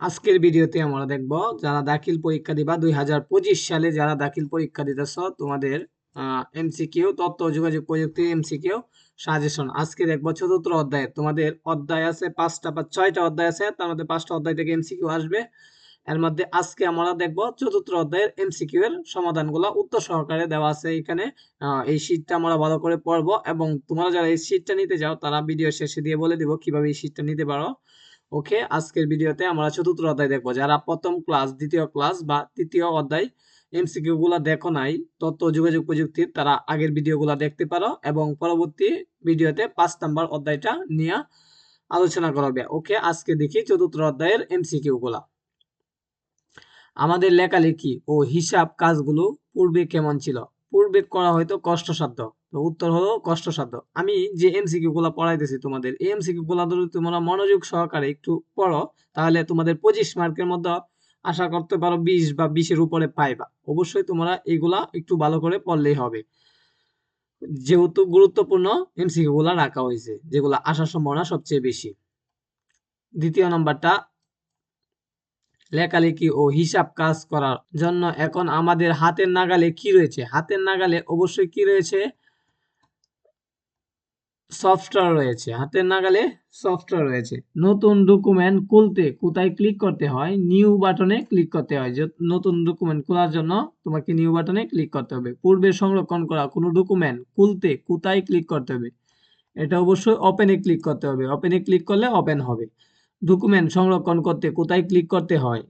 আজকের ভিডিওতে আমরা দেখব যারা দাখিল পরীক্ষা দিবা দুই হাজার পঁচিশ সালে যারা দাখিল পরীক্ষা দিতেছ, তোমাদের এমসিকিউ তথ্য, যোগাযোগ প্রযুক্তি এমসিকিউ সাজেশন আজকে দেখব চতুর্থ অধ্যায়ে। তোমাদের অধ্যায় আছে পাঁচটা বা ছয়টা অধ্যায় আছে, তার মধ্যে পাঁচটা অধ্যায় থেকে এমসিকিউ আসবে। এর মধ্যে আজকে আমরা দেখব চতুর্থ অধ্যায়ের এমসিকিউ এর সমাধানগুলো। উত্তর সহকারে দেওয়া আছে এখানে এই শীটটা আমরা ভালো করে পড়ব এবং তোমরা যারা এই শীটটা নিতে যাও, তারা ভিডিও শেষে দিয়ে বলে দিব কীভাবে এই শীটটা নিতে পারো। ওকে, আজকের ভিডিওতে আমরা চতুর্থ অধ্যায় দেখব। যারা প্রথম ক্লাস, দ্বিতীয় ক্লাস বা তৃতীয় অধ্যায় এমসিকিউ গুলা দেখো নাই, তথ্য যোগাযোগ প্রযুক্তির তারা আগের ভিডিও গুলা দেখতে পারো এবং পরবর্তী ভিডিওতে পাঁচ নাম্বার অধ্যায়টা নিয়ে আলোচনা করবে। ওকে, আজকে দেখি চতুর্থ অধ্যায়ের এমসিকিউ গুলা। আমাদের লেখালেখি ও হিসাব কাজগুলো পূর্বে কেমন ছিল? পূর্বে করা হয়তো কষ্টসাধ্য। তো উত্তর হলো কষ্টসাধ্য। আমি যে এমসিকিউ গুলা পড়াইতেছি তোমাদের, এই এমসিকিউ গুলা যদি তোমরা মনোযোগ সহকারে একটু পড়ো, তাহলে তোমাদের পঁচিশ মার্কের মধ্যে আশা করতে পারো বিশ বা বিশের উপরে পাইবা। অবশ্যই তোমরা এগুলা একটু ভালো করে পড়লেই হবে। যেহেতু গুরুত্বপূর্ণ এমসিকিউ গুলা রাখা হয়েছে, যেগুলা আসার সম্ভাবনা সবচেয়ে বেশি। দ্বিতীয় নম্বরটা লেখালেখি ও হিসাব কাজ করার জন্য এখন আমাদের হাতের নাগালে কি রয়েছে? হাতের নাগালে অবশ্যই কি রয়েছে? সফটওয়্যার রয়েছে। হাতের নাগালে সফটওয়্যার রয়েছে। নতুন ডকুমেন্ট খুলতে কোথায় ক্লিক করতে হয়? নিউ বাটনে ক্লিক করতে হয়। নতুন ডকুমেন্ট খোলার জন্য তোমাকে নিউ বাটনে ক্লিক করতে হবে। পূর্বে সংরক্ষণ করা কোনো ডকুমেন্ট খুলতে কোথায় ক্লিক করতে হবে? এটা অবশ্যই ওপেনে ক্লিক করতে হবে। ওপেনে ক্লিক করলে ওপেন হবে। ডকুমেন্ট সংরক্ষণ করতে, কোথায় ক্লিক করতে হয়?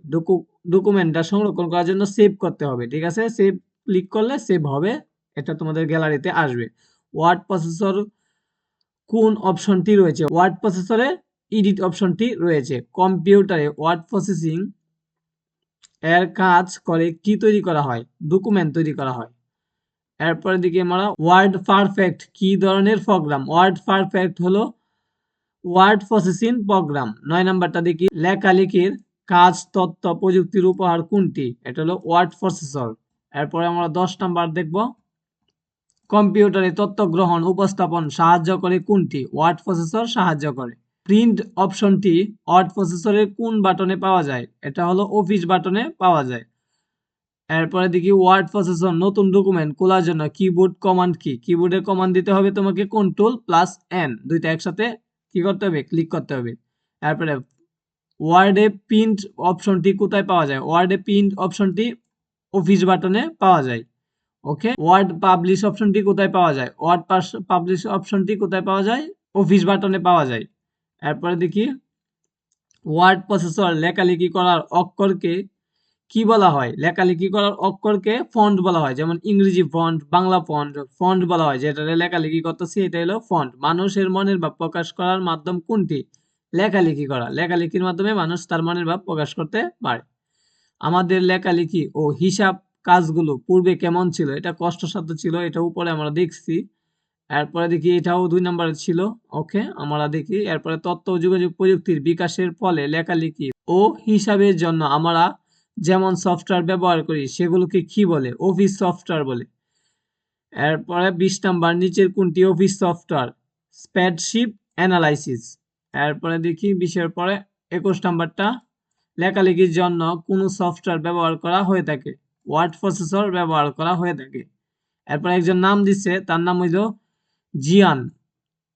ডকুমেন্টটা সংরক্ষণ করার জন্য সেভ করতে হবে, ঠিক আছে? সেভ ক্লিক করলে সেভ হবে, এটা তোমাদের গ্যালারিতে আসবে। ওয়ার্ড প্রসেসর কোন অপশনটি রয়েছে? ওয়ার্ড প্রসেসরে এডিট অপশনটি রয়েছে। কম্পিউটারে ওয়ার্ড প্রসেসিং এর কাজ করে কি তৈরি করা হয়? ডকুমেন্ট তৈরি করা হয়। এরপরে দিকে আমরা ওয়ার্ড পারফেক্ট কি ধরনের প্রোগ্রাম ওয়ার্ড পারফেক্ট হলো ওয়ার্ড প্রসেসিং প্রোগ্রাম। নয় নাম্বারটা দেখি, লেখালেখির কাজ, তথ্য, প্রযুক্তির উপহার কোনটি? এটা হলো ওয়ার্ড প্রসেসর। এরপরে আমরা দশ নাম্বার দেখব, কম্পিউটারে তথ্য গ্রহণ, উপস্থাপন সাহায্য করে কোনটি? ওয়ার্ড প্রসেসর সাহায্য করে। প্রিন্ট অপশনটি ওয়ার্ড প্রসেসরের কোন বাটনে পাওয়া যায়? এটা হলো অফিস বাটনে পাওয়া যায়। এরপরে দেখি, ওয়ার্ড প্রসেসর নতুন ডকুমেন্ট খোলার জন্য কিবোর্ড কমান্ড কি? কিবোর্ডের কমান্ড দিতে হবে তোমাকে কন্ট্রোল প্লাস এন দুইটা একসাথে কি করতে হবে? ক্লিক করতে হবে। তারপরে ওয়ার্ডে প্রিন্ট অপশনটি কোথায় পাওয়া যায়? ওয়ার্ডে প্রিন্ট অপশনটি অফিস বাটনে পাওয়া যায়। ওকে ওয়ার্ড পাবলিশ অপশনটি কোথায় পাওয়া যায়? ওয়ার্ড পাবলিশ অপশনটি কোথায় পাওয়া যায়? অফিস বাটনে পাওয়া যায়। এরপরে দেখি ওয়ার্ড প্রসেসর লেখালেখি করার অক্ষরকে কি বলা হয়? লেখালেখি করার? অক্ষরকে ফন্ট বলা হয়। যেমন ইংরেজি ফন্ট বাংলা ফন্ট ফন্ট বলা হয়। যেটা লেখালেখি করতেছি এটা হলো ফন্ট মানুষের মনের ভাব প্রকাশ করার মাধ্যম কোনটি? লেখালেখি করা। লেখালেখির মাধ্যমে মানুষ তার মনের ভাব প্রকাশ করতে পারে। আমাদের লেখালেখি ও হিসাব কাজগুলো পূর্বে কেমন ছিল? এটা কষ্টসাধ্য ছিল, এটা উপরে আমরা দেখছি। এরপরে দেখি, এটাও দুই নম্বরে ছিল। ওকে, আমরা দেখি। এরপরে তথ্য ও যোগাযোগ প্রযুক্তির বিকাশের ফলে লেখালেখি ও হিসাবের জন্য আমরা যেমন সফটওয়্যার ব্যবহার করি, সেগুলোকে কি বলে? অফিস সফটওয়্যার বলে। এরপরে বিশ নাম্বার, নিচের কোনটি? অফিস সফটওয়্যার স্প্রেডশিট অ্যানালাইসিস এরপরে দেখি বিশের পরে একুশ নাম্বারটা, লেখালেখির জন্য কোন সফটওয়্যার ব্যবহার করা হয়ে থাকে। ওয়ার্ড প্রসেসর ব্যবহার করা হয়ে থাকে। এরপর একজন নাম দিচ্ছে তার নাম হইল জিয়ান।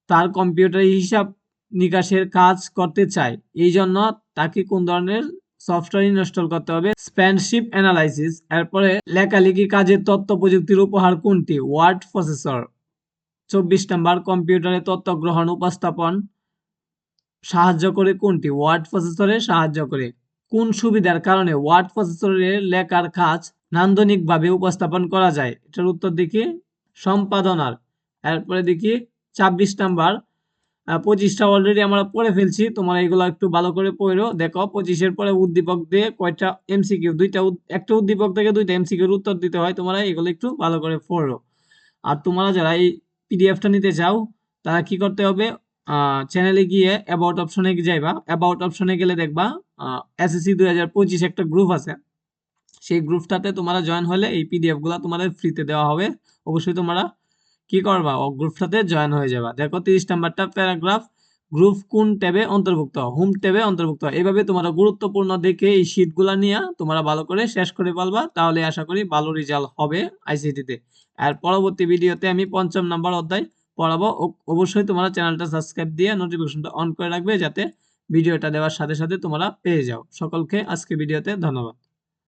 তার কম্পিউটার হিসাব নিকাশের কাজ করতে চায়। এই জন্য তাকে কোন ধরনের সফটওয়্যার ইনস্টল করতে হবে। স্প্যানশিপ অ্যানালাইসিস এরপরে লেখালেখি কাজের তথ্য প্রযুক্তির উপহার কোনটি? ওয়ার্ড প্রসেসর চব্বিশ নাম্বার, কম্পিউটারে তথ্য গ্রহণ উপস্থাপন। সাহায্য করে কোনটি? ওয়ার্ড প্রসেসরে সাহায্য করে। কোন সুবিধার কারণে ওয়ার্ড প্রসেসরের লেখার কাজ নান্দনিকভাবে উপস্থাপন করা যায়? এটার উত্তর দেখি। সম্পাদনার। এরপরে দেখি, ছাব্বিশ নাম্বার পঁচিশটা অলরেডি আমরা পড়ে ফেলছি, তোমরা এগুলো একটু ভালো করে পড়ো। দেখো, পঁচিশের পরে উদ্দীপক দিয়ে কয়টা এমসিকিউ দুইটা একটা উদ্দীপক থেকে দুইটা এমসিকিউর উত্তর দিতে হয়, তোমরা এগুলো একটু ভালো করে পড়ো। আর তোমরা যারা এই পিডিএফটা নিতে চাও, তারা কি করতে হবে? চ্যানেলে গিয়ে অ্যাবাউট অপশনে যাইবা। অ্যাবাউট অপশনে গেলে দেখবা এসএসসি দুই হাজার পঁচিশ একটা গ্রুপ আছে। সেই গ্রুপটাতে তোমরা জয়েন হলে এই পিডিএফগুলো তোমাদের ফ্রিতে দেওয়া হবে। অবশ্যই তোমরা কি করবা? ও গ্রুপটাতে জয়েন হয়ে যাবা। দেখো, তিরিশ নাম্বারটা প্যারাগ্রাফ গ্রুপ কোন ট্যাবে অন্তর্ভুক্ত? হোম ট্যাবে অন্তর্ভুক্ত? এভাবে তোমরা গুরুত্বপূর্ণ দেখে এই শীটগুলা নিয়ে তোমরা ভালো করে শেষ করে পারবা তাহলে আশা করি ভালো রেজাল্ট হবে আইসিটিতে আর পরবর্তী ভিডিওতে আমি পঞ্চম নাম্বার অধ্যায় পড়াবো। অবশ্যই তোমরা চ্যানেলটা সাবস্ক্রাইব দিয়ে নোটিফিকেশনটা অন করে রাখবে, যাতে ভিডিওটা দেওয়ার সাথে সাথে তোমরা পেয়ে যাও। সকলকে আজকে ভিডিওতে ধন্যবাদ।